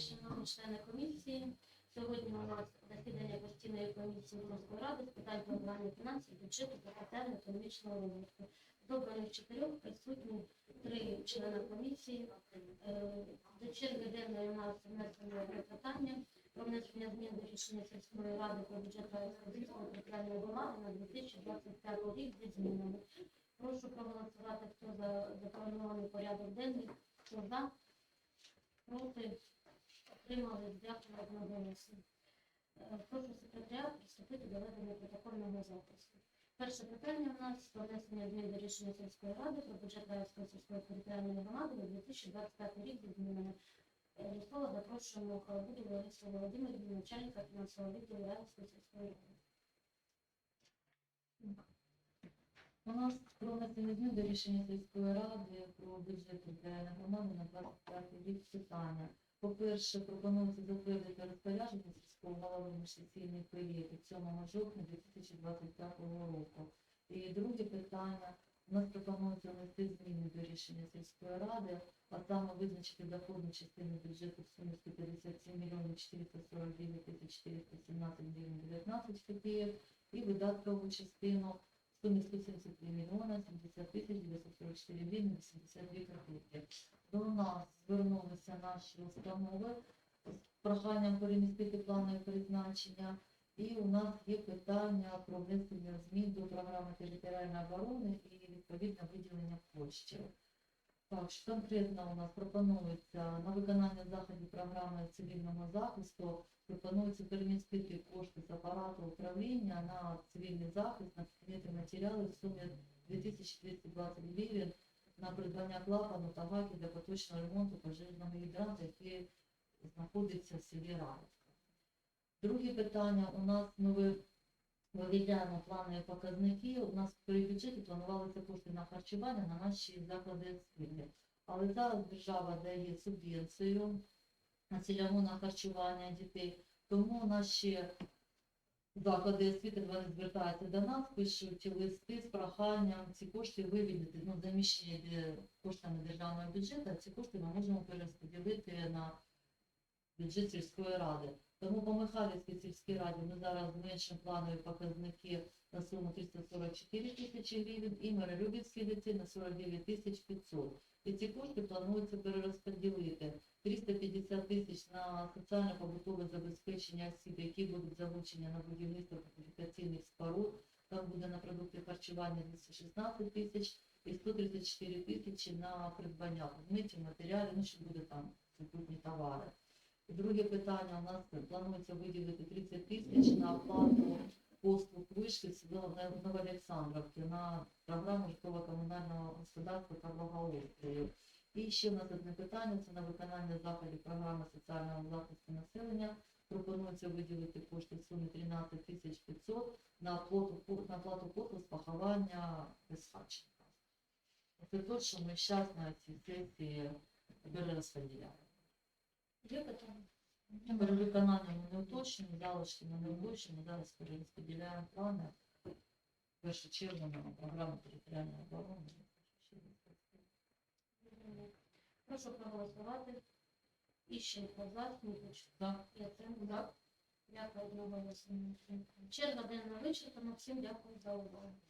шановні члени комісії. Сьогодні у нас засідання постійної комісії міської ради з питань планування фінансів, бюджету та соціально-економічного розвитку. З чотирьох присутні три члени комісії. Е, До черги денної у нас внесено питання про внесення змін до рішення сільської ради про бюджет експозицію територіальної громади на 2025 рік зі змінами. Прошу проголосувати, хто за запланований порядок денний, хто за, проти, отримали, дякую одноголосно. Е, Прошу секретаря приступити до ведення протокольного запису. Перше питання у нас про внесення змін до рішення сільської ради про бюджет Раївської сільської територіальної громади на 2025 рік змінами. Е, До слова запрошуємо Халабуду Ларису Володимирівну, начальника фінансового відділу Раївської сільської ради. У нас про внесення змін до рішення сільської ради про бюджет територіальної громади на 25 рік питання. По-перше, пропонується затвердити розпорядження сільського голови на сесійний період від 7 жовтня 2025 року. І друге питання. У нас пропонується внести зміни до рішення сільської ради, а саме визначити доходну частину бюджету в сумі 157 мільйонів 449 тисяч 417 гривень 19 копійок і видаткову частину сумі 173 мільйона 70 тисяч 944 гривень 82 копійки. До нас звернулися наші установи з проханням перемістити планові призначення. І у нас є питання про внесення змін до програми територіальної оборони і відповідне виділення коштів. Так, що конкретно у нас пропонується на виконання заходів програми цивільного захисту пропонується перемістити кошти з апарату управління на цивільний захист, на предмети матеріали в сумі 2220 гривень на придбання клапану та гаки для поточного ремонту пожежного гідранта, який знаходиться в селі Равицька. Друге питання у нас ми виведемо планові показники. У нас при бюджеті планувалися кошти на харчування на наші заклади освіти. Але зараз держава дає субвенцію на на харчування дітей. Тому наші заклади освіти вони звертаються до нас, пишуть листи з проханням ці кошти вивільнити, ну, заміщення коштами державного бюджету, ці кошти ми можемо перерозподілити на бюджет сільської ради. Тому по Михайлівській сільській раді ми зараз зменшимо планові показники на суму 344 тисячі гривень і Миролюбівський ліцей на 49 тисяч 500. І ці кошти планується перерозподілити 350 тисяч на соціально-побутове забезпечення осіб, які будуть залучені на будівництво фортифікаційних споруд. Там буде на продукти харчування 216 тисяч і 134 тисячі на придбання предметів, матеріалів, ну що буде там супутні товари. Друге питання у нас планується виділити 30 тисяч на оплату послуг вишки в село на програму житлово-комунального господарства та благоустрою. І ще в нас одне питання це на виконання заходів програми соціального захисту населення. Пропонується виділити кошти в сумі 13 тисяч 500 на оплату, на оплату послуг з поховання безхатченка. Це те, що ми зараз на цій сесії перерозподіляємо. Є питання? Перевиконання ми не уточнюємо, залишки не уточнюємо, зараз перерозподіляємо плани. Першу чергу на програму територіальної оборони. Прошу проголосувати. Іщенко за, Смітич. Так. Яценко за. Дякую одноголосно. Черга денна вичерпана. Всім дякую за увагу.